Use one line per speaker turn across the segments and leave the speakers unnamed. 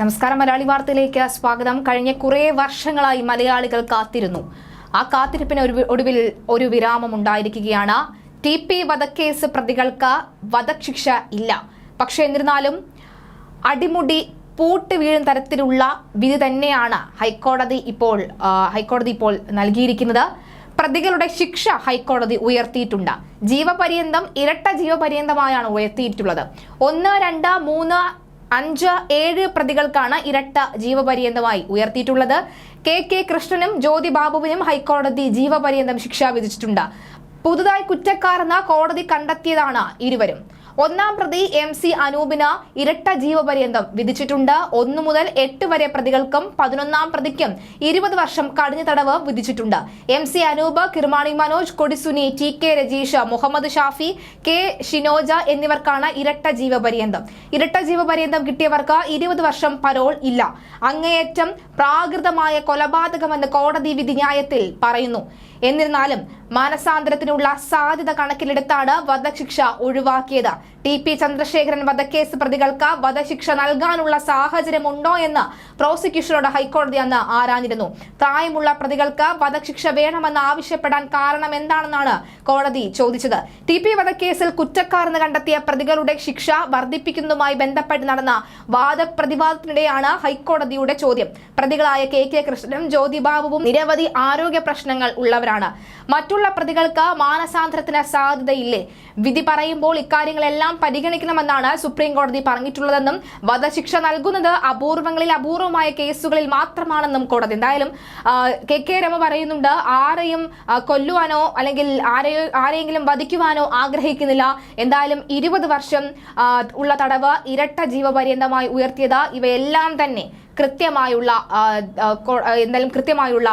നമസ്കാരം മലയാളി വാർത്തയിലേക്ക് സ്വാഗതം. കഴിഞ്ഞ കുറേ വർഷങ്ങളായി മലയാളികൾ കാത്തിരുന്നു. ആ കാത്തിരിപ്പിന് ഒരു ഒടുവിൽ ഒരു വിരാമം ഉണ്ടായിരിക്കുകയാണ്. ടി പി വധക്കേസ് പ്രതികൾക്ക് വധശിക്ഷ ഇല്ല. പക്ഷേ എന്നിരുന്നാലും അടിമുടി പൂട്ട് വീഴും തരത്തിലുള്ള വിധി തന്നെയാണ് ഹൈക്കോടതി ഇപ്പോൾ ഹൈക്കോടതി ഇപ്പോൾ നൽകിയിരിക്കുന്നത്. പ്രതികളുടെ ശിക്ഷ ഹൈക്കോടതി ഉയർത്തിയിട്ടുണ്ട്. ജീവപര്യന്തം ഇരട്ട ജീവപര്യന്തമായാണ് ഉയർത്തിയിട്ടുള്ളത്. ഒന്ന് രണ്ട് മൂന്ന് അഞ്ച് ഏഴ് പ്രതികൾക്കാണ് ഇരട്ട ജീവപര്യന്തമായി ഉയർത്തിയിട്ടുള്ളത്. കെ കെ കൃഷ്ണനും ജ്യോതി ബാബുവിനും ഹൈക്കോടതി ജീവപര്യന്തം ശിക്ഷ വിധിച്ചിട്ടുണ്ട്. പുതുതായി കുറ്റക്കാരെന്ന് കോടതി കണ്ടെത്തിയതാണ് ഇരുവരും. ഒന്നാം പ്രതി എം സി അനൂപിന് ഇരട്ട ജീവപര്യന്തം വിധിച്ചിട്ടുണ്ട്. ഒന്നു മുതൽ എട്ട് വരെ പ്രതികൾക്കും പതിനൊന്നാം പ്രതിക്കും ഇരുപത് വർഷം കഠിന തടവ് വിധിച്ചിട്ടുണ്ട്. M C Anoop Kirmani Manoj Kodisuni T K Rajeesh Muhammad Shafi K Shinoj എന്നിവർക്കാണ് ഇരട്ട ജീവപര്യന്തം. ഇരട്ട ജീവപര്യന്തം കിട്ടിയവർക്ക് ഇരുപത് വർഷം പരോൾ ഇല്ല. അങ്ങേയറ്റം പ്രാകൃതമായ കൊലപാതകമെന്ന് കോടതി വിധി ന്യായത്തിൽ പറയുന്നു. എന്നിരുന്നാലും മാനസാന്തരത്തിനുള്ള സാധ്യത കണക്കിലെടുത്താണ് വധശിക്ഷ ഒഴിവാക്കിയത്. ടി പി ചന്ദ്രശേഖരൻ വധക്കേസ് പ്രതികൾക്ക് വധശിക്ഷ നൽകാനുള്ള സാഹചര്യമുണ്ടോ എന്ന് പ്രോസിക്യൂഷനോട് ഹൈക്കോടതി അന്ന് ആരാഞ്ഞിരുന്നു. പ്രായമുള്ള പ്രതികൾക്ക് വധശിക്ഷ വേണമെന്ന് ആവശ്യപ്പെടാൻ കാരണം എന്താണെന്നാണ് കോടതി ചോദിച്ചത്. ടി പി വധക്കേസിൽ കുറ്റക്കാരെന്ന് കണ്ടെത്തിയ പ്രതികളുടെ ശിക്ഷ വർദ്ധിപ്പിക്കുന്നതുമായി ബന്ധപ്പെട്ട് നടന്ന വാദപ്രതിവാദത്തിനിടെയാണ് ഹൈക്കോടതിയുടെ ചോദ്യം. പ്രതികളായ കെ കെ കൃഷ്ണനും ജ്യോതിബാബുവും നിരവധി ആരോഗ്യ പ്രശ്നങ്ങൾ ഉള്ളവരാണ്. മറ്റുള്ള പ്രതികൾക്ക് മാനസാന്തരത്തിന് സാധ്യതയില്ലേ? വിധി പറയുമ്പോൾ ഇക്കാര്യങ്ങളെല്ലാം പരിഗണിക്കണമെന്നാണ് സുപ്രീം കോടതി പറഞ്ഞിട്ടുള്ളതെന്നും വധശിക്ഷ നൽകുന്നത് അപൂർവങ്ങളിൽ അപൂർവമായ കേസുകളിൽ മാത്രമാണെന്നും കോടതി. എന്തായാലും കെ കെ രമ പറയുന്നുണ്ട് ആരെയും കൊല്ലുവാനോ അല്ലെങ്കിൽ ആരെയോ ആരെയെങ്കിലും വധിക്കുവാനോ ആഗ്രഹിക്കുന്നില്ല. എന്തായാലും ഇരുപത് വർഷം ഉള്ള തടവ് ഇരട്ട ജീവപര്യന്തമായി ഉയർത്തിയത് ഇവയെല്ലാം തന്നെ കൃത്യമായുള്ള എന്തായാലും കൃത്യമായുള്ള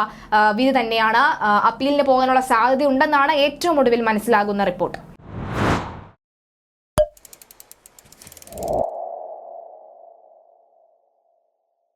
വിധി തന്നെയാണ് അപ്പീലിന് പോകാനുള്ള സാധ്യതയുണ്ടെന്നാണ് ഏറ്റവും ഒടുവിൽ മനസ്സിലാകുന്ന റിപ്പോർട്ട്.